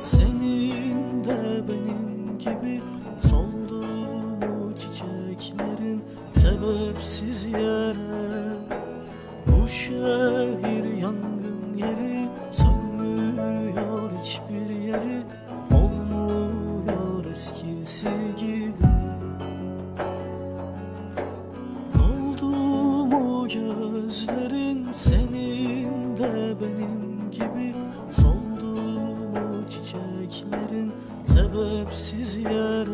senin de benim gibi soldu mu çiçeklerin sebepsiz yere Bu şehir yangın yeri sönmüyor hiçbir yeri olmuyor eskisi gibi sebepsiz yere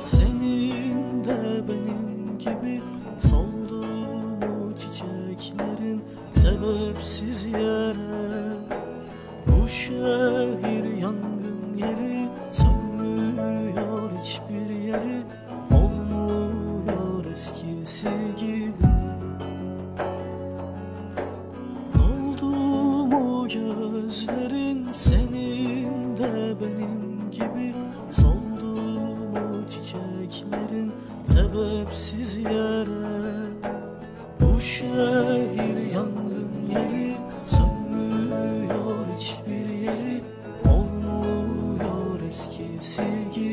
senin de benim gibi soldu mu çiçeklerin sebepsiz yere bu şehir yangın yeri sönmüyor hiçbir yeri Olmuyor eskisi gibi. Oldu mu gözlerin senin de benim gibi Soldu mu çiçeklerin sebepsiz yere Bu şehir yangın yeri sönmüyor hiçbir yeri. Olmuyor eskisi gibi